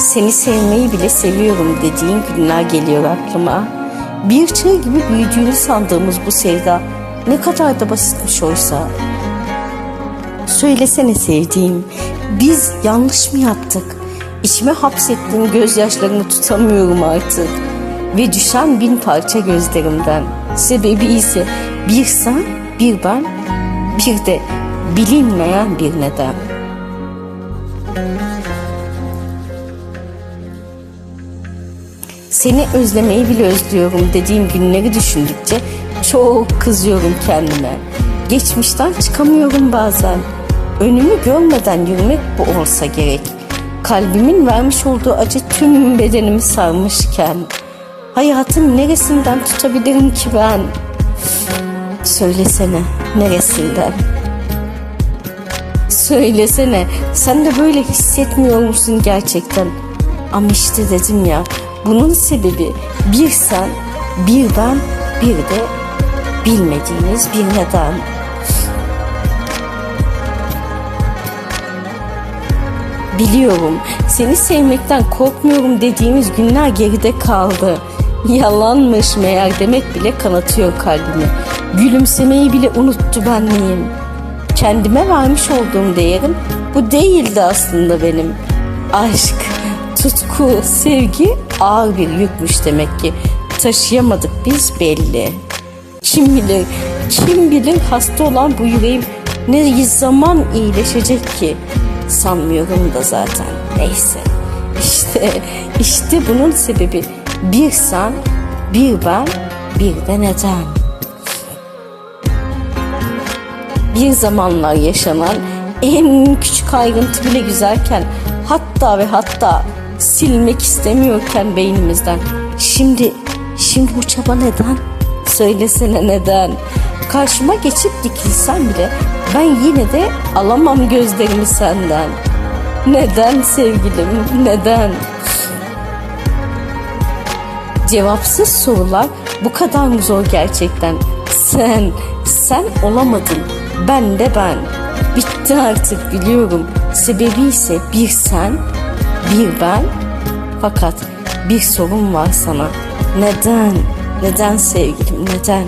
Seni sevmeyi bile seviyorum dediğin günler geliyor aklıma. Bir çığ gibi büyüdüğünü sandığımız bu sevda ne kadar da basitmiş oysa. Söylesene sevdiğim, biz yanlış mı yaptık? İçime hapsettiğim gözyaşlarımı tutamıyorum artık. Ve düşen bin parça gözlerimden. Sebebi ise bir sen, bir ben, bir de bilinmeyen bir neden. Seni özlemeyi bile özlüyorum dediğim günleri düşündükçe çok kızıyorum kendime. Geçmişten çıkamıyorum bazen. Önümü görmeden yürümek bu olsa gerek. Kalbimin vermiş olduğu acı tüm bedenimi sarmışken. Hayatın neresinden tutabilirim ki ben? Söylesene neresinden? Söylesene sen de böyle hissetmiyor musun gerçekten? Ama işte dedim ya bunun sebebi bir sen, bir ben, bir de bilmediğiniz bir neden. Biliyorum seni sevmekten korkmuyorum dediğimiz günler geride kaldı. Yalanmış meğer demek bile kanatıyor kalbimi. Gülümsemeyi bile unuttu benliğim. Kendime vermiş olduğum değerim bu değildi aslında benim. Aşk, tutku, sevgi ağır bir yükmüş demek ki. Taşıyamadık biz belli. Kim bilir, kim bilir hasta olan bu yüreğim ne zaman iyileşecek ki? Sanmıyorum da zaten. Neyse. İşte, işte bunun sebebi bir sen, bir ben, bir de neden. Bir zamanlar yaşanan en küçük ayrıntı bile güzelken hatta ve hatta silmek istemiyorken beynimizden. Şimdi, şimdi bu çaba neden? Söylesene neden? Karşıma geçip dikilsen bile ben yine de alamam gözlerimi senden. Neden sevgilim? Neden? Cevapsız sorular bu kadar mı zor gerçekten? Sen, sen olamadın. Ben de ben. Bitti artık biliyorum. Sebebi ise bir sen, bir ben. Fakat bir sorun var sana. Neden? Neden sevgilim? Neden?